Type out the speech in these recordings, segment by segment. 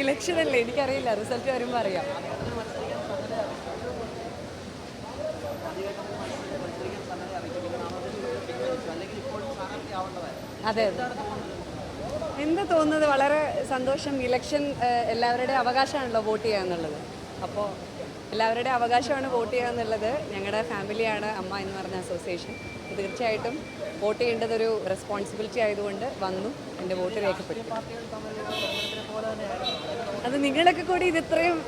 Election അല്ലേ? എനിക്കറിയില്ല. Result വരുമ്പോൾ അറിയാം. അതെ എന്താ തോന്നുന്നത്? വളരെ സന്തോഷം. ഇലക്ഷൻ എല്ലാവരുടെയും അവകാശമാണല്ലോ വോട്ട് ചെയ്യുക എന്നുള്ളത്. അപ്പോൾ എല്ലാവരുടെയും അവകാശമാണ് വോട്ട് ചെയ്യുക എന്നുള്ളത്. ഞങ്ങളുടെ ഫാമിലിയാണ് അമ്മ എന്ന് പറഞ്ഞ അസോസിയേഷൻ. തീർച്ചയായിട്ടും വോട്ട് ചെയ്യേണ്ടത് ഒരു റെസ്പോൺസിബിലിറ്റി ആയതുകൊണ്ട് വന്നു എന്റെ വോട്ട് രേഖപ്പെടുത്തി. അത് നിങ്ങളൊക്കെ കൂടി ഇത് ഇത്രയും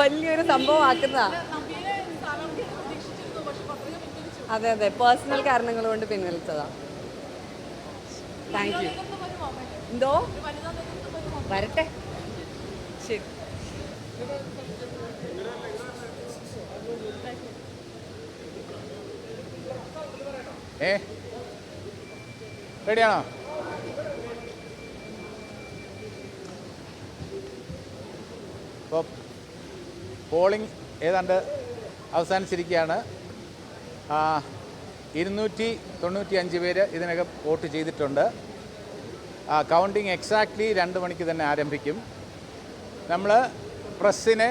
വലിയൊരു സംഭവം ആക്കുന്നതാ അതെ അതെ. പേഴ്സണൽ കാരണങ്ങൾ കൊണ്ട് പിൻവലിച്ചതാ. താങ്ക് യു എന്തോ? വരട്ടെ. ശരി. ഏ? റെഡിയാണോ? ഇപ്പോൾ പോളിംഗ് ഏതാണ്ട് അവസാനിച്ചിരിക്കുകയാണ്. ഇരുന്നൂറ്റി തൊണ്ണൂറ്റി അഞ്ച് പേര് ഇതിനകം വോട്ട് ചെയ്തിട്ടുണ്ട്. കൗണ്ടിങ് എക്സാക്ട്ലി രണ്ട് മണിക്ക് തന്നെ ആരംഭിക്കും. നമ്മൾ പ്രസ്സിനെ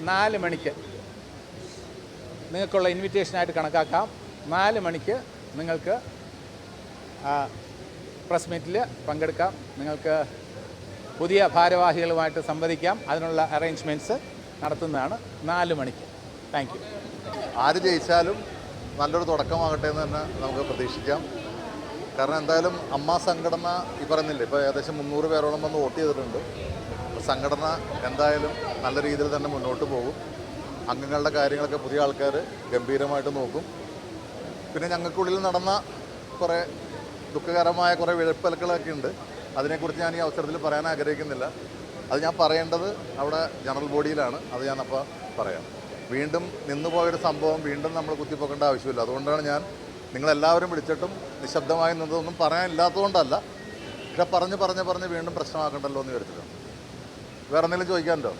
നാല് മണിക്ക് നിങ്ങൾക്കുള്ള ഇൻവിറ്റേഷനായിട്ട് കണക്കാക്കാം. നാല് മണിക്ക് നിങ്ങൾക്ക് പ്രസ് മീറ്റിൽ പങ്കെടുക്കാം. നിങ്ങൾക്ക് പുതിയ ഭാരവാഹികളുമായിട്ട് സംവദിക്കാം. അതിനുള്ള അറേഞ്ച്മെന്റ്സ് നടത്തുന്നതാണ് നാല് മണിക്ക്. താങ്ക് യു ആര് ജയിച്ചാലും നല്ലൊരു തുടക്കമാകട്ടെ എന്ന് തന്നെ നമുക്ക് പ്രതീക്ഷിക്കാം. കാരണം എന്തായാലും അമ്മ സംഘടന ഈ പറയുന്നില്ല ഇപ്പോൾ ഏകദേശം മുന്നൂറ് പേരോളം വന്ന് വോട്ട് ചെയ്തിട്ടുണ്ട്. സംഘടന എന്തായാലും നല്ല രീതിയിൽ തന്നെ മുന്നോട്ട് പോകും. അംഗങ്ങളുടെ കാര്യങ്ങളൊക്കെ പുതിയ ആൾക്കാർ ഗംഭീരമായിട്ട് നോക്കും. പിന്നെ ഞങ്ങൾക്കുള്ളിൽ നടന്ന കുറേ ദുഃഖകരമായ കുറേ വിഴപ്പലക്കളൊക്കെ ഉണ്ട്. അതിനെക്കുറിച്ച് ഞാൻ ഈ അവസരത്തിൽ പറയാൻ ആഗ്രഹിക്കുന്നില്ല. അത് ഞാൻ പറയേണ്ടത് അവിടെ ജനറൽ ബോഡിയിലാണ്. അത് ഞാനപ്പോൾ പറയാം. വീണ്ടും നിന്നുപോയൊരു സംഭവം വീണ്ടും നമ്മൾ കുത്തിപ്പോക്കേണ്ട ആവശ്യമില്ല. അതുകൊണ്ടാണ് ഞാൻ നിങ്ങളെല്ലാവരും വിളിച്ചിട്ടും നിശബ്ദമായി നിന്നതൊന്നും പറയാനില്ലാത്തതുകൊണ്ടല്ല. പക്ഷെ പറഞ്ഞ് പറഞ്ഞ് പറഞ്ഞ് വീണ്ടും പ്രശ്നമാക്കണ്ടല്ലോ എന്ന് വിചാരിച്ചിട്ടാണ് വേറെ എന്തെങ്കിലും ചോദിക്കാനുണ്ടോ?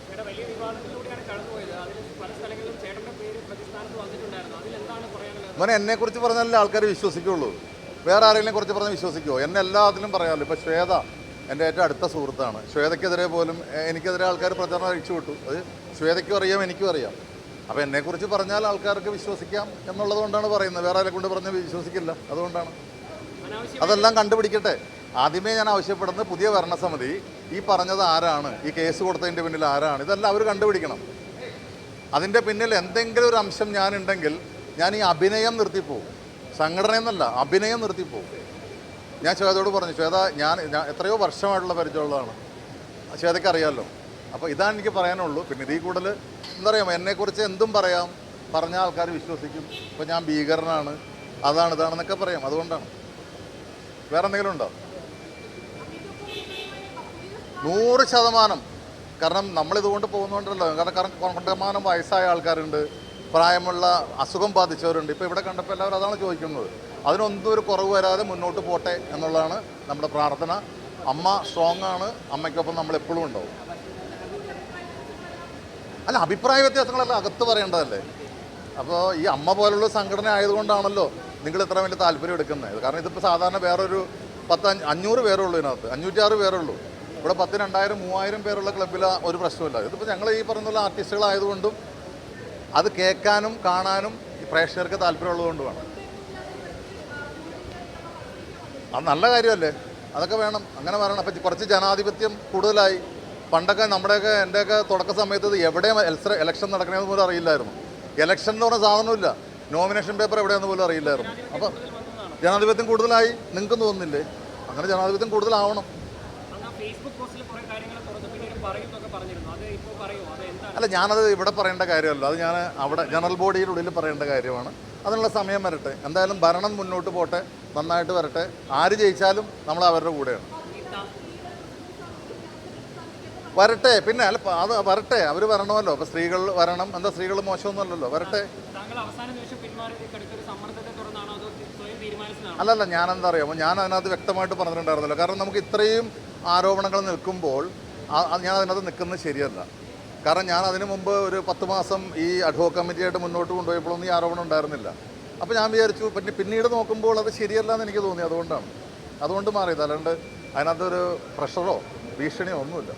മോനെ എന്നെക്കുറിച്ച് പറഞ്ഞാലേ ആൾക്കാർ വിശ്വസിക്കുള്ളൂ. വേറെ ആരെങ്കിലും കുറിച്ച് പറഞ്ഞാൽ വിശ്വസിക്കുമോ എന്നെ എല്ലാത്തിലും പറയാമല്ലോ. ഇപ്പോൾ ശ്വേത എന്റെ ഏറ്റവും അടുത്ത സുഹൃത്താണ്. ശ്വേതയ്ക്കെതിരെ പോലും എനിക്കെതിരെ ആൾക്കാർ പ്രചരണം അഴിച്ചു വിട്ടു. അത് ശ്വേതയ്ക്കും അറിയാം എനിക്കും അറിയാം. അപ്പോൾ എന്നെക്കുറിച്ച് പറഞ്ഞാൽ ആൾക്കാർക്ക് വിശ്വസിക്കാം എന്നുള്ളത് കൊണ്ടാണ് പറയുന്നത്. വേറെ ആരെ കൊണ്ട് പറഞ്ഞ് വിശ്വസിക്കില്ല. അതുകൊണ്ടാണ്. അതെല്ലാം കണ്ടുപിടിക്കട്ടെ. ആദ്യമേ ഞാൻ ആവശ്യപ്പെടുന്നത് പുതിയ ഭരണസമിതി ഈ പറഞ്ഞത് ആരാണ്? ഈ കേസ് കൊടുത്തതിന്റെ പിന്നിൽ ആരാണ്? ഇതെല്ലാം അവർ കണ്ടുപിടിക്കണം. അതിന്റെ പിന്നിൽ എന്തെങ്കിലും ഒരു അംശം ഞാനുണ്ടെങ്കിൽ ഞാൻ ഈ അഭിനയം നിർത്തിപ്പോവും സംഘടനയെന്നല്ല അഭിനയം നിർത്തിപ്പോവും ഞാൻ ശ്വേതയോട് പറഞ്ഞു ശ്വേത ഞാൻ എത്രയോ വർഷമായിട്ടുള്ള പരിചയമുള്ളതാണ് ശ്വേതയ്ക്ക് അറിയാമല്ലോ അപ്പോൾ ഇതാണ് എനിക്ക് പറയാനുള്ളൂ പിന്നെ ഇതിൽ കൂടുതൽ എന്താ പറയുക എന്നെക്കുറിച്ച് എന്തും പറയാം പറഞ്ഞ ആൾക്കാർ വിശ്വസിക്കും ഇപ്പോൾ ഞാൻ ഭീകരനാണ് അതാണ് ഇതാണെന്നൊക്കെ പറയാം അതുകൊണ്ടാണ് വേറെ എന്തെങ്കിലും ഉണ്ടോ നൂറ് ശതമാനം കാരണം നമ്മളിതുകൊണ്ട് പോകുന്നുണ്ടല്ലോ കാരണം കാരണം കൊണ്ടമാനം വയസ്സായ ആൾക്കാരുണ്ട് പ്രായമുള്ള അസുഖം ബാധിച്ചവരുണ്ട്. ഇപ്പോൾ ഇവിടെ കണ്ടപ്പോൾ എല്ലാവരും അതാണ് ചോദിക്കുന്നത്. അതിനൊന്നും ഒരു കുറവ് വരാതെ മുന്നോട്ട് പോട്ടെ എന്നുള്ളതാണ് നമ്മുടെ പ്രാർത്ഥന. അമ്മ സ്ട്രോങ് ആണ്. അമ്മയ്ക്കൊപ്പം നമ്മൾ എപ്പോഴും ഉണ്ടാവും. അല്ല അഭിപ്രായ വ്യത്യാസങ്ങളെല്ലാം അകത്ത് പറയേണ്ടതല്ലേ? അപ്പോൾ ഈ അമ്മ പോലുള്ള സംഘടന ആയതുകൊണ്ടാണല്ലോ നിങ്ങൾ ഇത്ര വലിയ താല്പര്യം എടുക്കുന്നത്. കാരണം ഇതിപ്പോൾ സാധാരണ വേറൊരു പത്ത് അഞ്ഞ- അഞ്ഞൂറ് പേരേ ഉള്ളൂ ഇതിനകത്ത്. അഞ്ഞൂറ്റാറ് പേരേ ഉള്ളൂ ഇവിടെ പത്ത് രണ്ടായിരം മൂവായിരം പേരുള്ള ക്ലബ്ബിൽ ഒരു പ്രശ്നമില്ല ഇതിപ്പോൾ ഞങ്ങൾ ഈ പറഞ്ഞുള്ള ആർട്ടിസ്റ്റുകളായതുകൊണ്ടും അത് കേൾക്കാനും കാണാനും പ്രേക്ഷകർക്ക് താല്പര്യമുള്ളതുകൊണ്ടുമാണ് അത് നല്ല കാര്യമല്ലേ? അതൊക്കെ വേണം. അങ്ങനെ വരണം. അപ്പം കുറച്ച് ജനാധിപത്യം കൂടുതലായി. പണ്ടൊക്കെ നമ്മുടെയൊക്കെ എന്റെയൊക്കെ തുടക്ക സമയത്ത് എവിടെ ഇലക്ഷൻ നടക്കണമെന്ന് പോലും അറിയില്ലായിരുന്നു. ഇലക്ഷൻ എന്ന് പറഞ്ഞ സാധനമില്ല നോമിനേഷൻ പേപ്പർ എവിടെയാണെന്ന് പോലും അറിയില്ലായിരുന്നു. അപ്പം ജനാധിപത്യം കൂടുതലായി. നിങ്ങൾക്ക് തോന്നുന്നില്ലേ? അങ്ങനെ ജനാധിപത്യം കൂടുതലാവണം. ഫേസ്ബുക്ക് പോസ്റ്റിൽ കുറേ കാര്യങ്ങൾ അല്ല ഞാനത് ഇവിടെ പറയേണ്ട കാര്യമല്ല. അത് ഞാൻ അവിടെ ജനറൽ ബോഡിയുടെ ഉള്ളിൽ പറയേണ്ട കാര്യമാണ്. അതിനുള്ള സമയം വരട്ടെ. എന്തായാലും ഭരണം മുന്നോട്ട് പോട്ടെ. നന്നായിട്ട് വരട്ടെ. ആര് ജയിച്ചാലും നമ്മൾ അവരുടെ കൂടെയാണ്. വരട്ടെ. പിന്നെ അല്ല അത് വരട്ടെ. അവർ വരണമല്ലോ. അപ്പോൾ സ്ത്രീകൾ വരണം. എന്താ സ്ത്രീകൾ മോശമൊന്നുമല്ലല്ലോ. വരട്ടെ. അല്ലല്ല ഞാൻ എന്താ അറിയാമോ? ഞാൻ അതിനകത്ത് വ്യക്തമായിട്ട് പറഞ്ഞിട്ടുണ്ടായിരുന്നല്ലോ. കാരണം നമുക്ക് ഇത്രയും ആരോപണങ്ങൾ നിൽക്കുമ്പോൾ ഞാൻ അതിനകത്ത് നിൽക്കുന്നത് ശരിയല്ല. കാരണം ഞാൻ അതിനു മുമ്പ് ഒരു പത്ത് മാസം ഈ അഡ്വോ കമ്മിറ്റിയായിട്ട് മുന്നോട്ട് കൊണ്ടുപോയപ്പോഴൊന്നും ഈ ആരോപണം ഉണ്ടായിരുന്നില്ല. അപ്പോൾ ഞാൻ വിചാരിച്ചു പിന്നെ പിന്നീട് നോക്കുമ്പോൾ അത് ശരിയല്ല എന്ന് എനിക്ക് തോന്നി അതുകൊണ്ടാണ്. അതുകൊണ്ട് മാറിയത്. അല്ലാണ്ട് അതിനകത്തൊരു പ്രഷറോ ഭീഷണിയോ ഒന്നുമില്ല.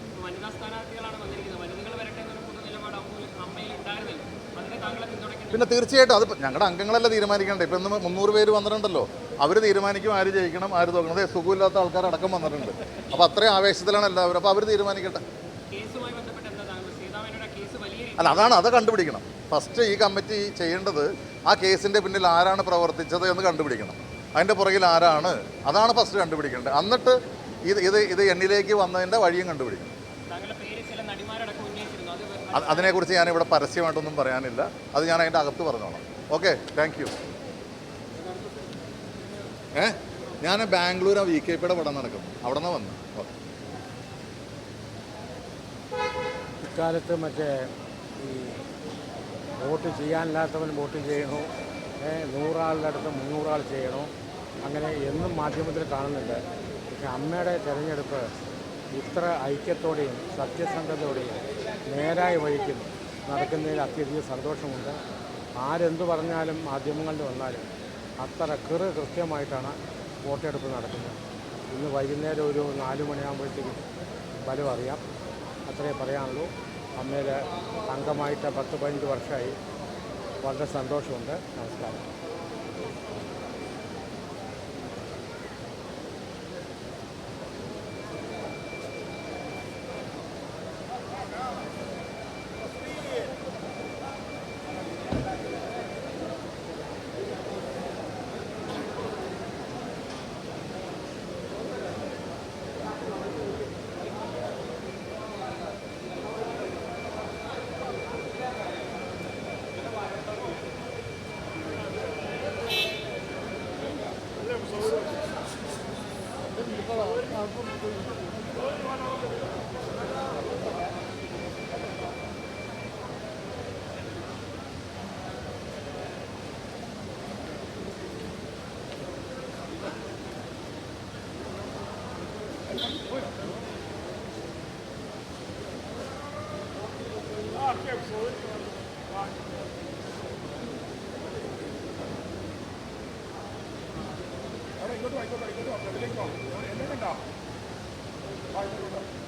പിന്നെ തീർച്ചയായിട്ടും അത് ഞങ്ങളുടെ അംഗങ്ങളല്ല തീരുമാനിക്കേണ്ടത്? ഇപ്പം ഇന്ന് മുന്നൂറ് പേര് വന്നിട്ടുണ്ടല്ലോ. അവർ തീരുമാനിക്കും ആര് ജയിക്കണം ആര് തോക്കണം. അതെ സുഖമില്ലാത്ത ആൾക്കാരടക്കം വന്നിട്ടുണ്ട്. അപ്പോൾ അത്രയും ആവേശത്തിലാണ് എല്ലാവരും. അപ്പോൾ അവർ തീരുമാനിക്കട്ടെ. അല്ല അതാണ് അത് കണ്ടുപിടിക്കണം. ഫസ്റ്റ് ഈ കമ്മിറ്റി ചെയ്യേണ്ടത് ആ കേസിന്റെ പിന്നിൽ ആരാണ് പ്രവർത്തിച്ചത് എന്ന് കണ്ടുപിടിക്കണം. അതിന്റെ പുറകിൽ ആരാണ് അതാണ് ഫസ്റ്റ് കണ്ടുപിടിക്കേണ്ടത്. എന്നിട്ട് ഇത് ഇത് ഇത് എണ്ണിലേക്ക് വന്നതിന്റെ വഴിയും കണ്ടുപിടിക്കണം. അതിനെക്കുറിച്ച് ഞാനിവിടെ പരസ്യമായിട്ടൊന്നും പറയാനില്ല. അത് ഞാൻ അതിന്റെ അകത്ത് പറഞ്ഞോളാം. Okay thank you. ഏ? ഞാൻ ബാംഗ്ലൂർ വി കെ പിയുടെ പടം നടക്കും. അവിടെ നിന്ന് വന്നു ഇക്കാലത്ത് മറ്റേ ഈ വോട്ട് ചെയ്യാനില്ലാത്തവൻ വോട്ട് ചെയ്യണോ? നൂറാളുടെ അടുത്ത് മുന്നൂറാൾ ചെയ്യണോ? അങ്ങനെ എന്നും മാധ്യമത്തിൽ കാണുന്നുണ്ട്. പക്ഷെ അമ്മയുടെ തിരഞ്ഞെടുപ്പ് ഇത്ര ഐക്യത്തോടെയും സത്യസന്ധതയോടെയും നേരായ വഴിക്കും നടക്കുന്നതിൽ അത്യധികം സന്തോഷമുണ്ട്. ആരെന്തു പറഞ്ഞാലും മാധ്യമങ്ങളിൽ വന്നാലും അത്ര കൃറ് കൃത്യമായിട്ടാണ് വോട്ടെടുപ്പ് നടക്കുന്നത്. ഇന്ന് വൈകുന്നേരം ഒരു നാല് മണിയാകുമ്പോഴത്തേക്കും ഫലം അറിയാം. അത്രേ പറയാനുള്ളൂ. അമ്മയിൽ അംഗമായിട്ട് പത്ത് പതിനഞ്ച് വർഷമായി. വളരെ സന്തോഷമുണ്ട്. നമസ്കാരം. ഇങ്ങോട്ട് വാ, ഇങ്ങോട്ട് ആയിക്കോട്ടെ ആയിക്കോട്ടെ ഫ്രണ്ടിലേക്ക് വാ. ആയിക്കോട്ടെ.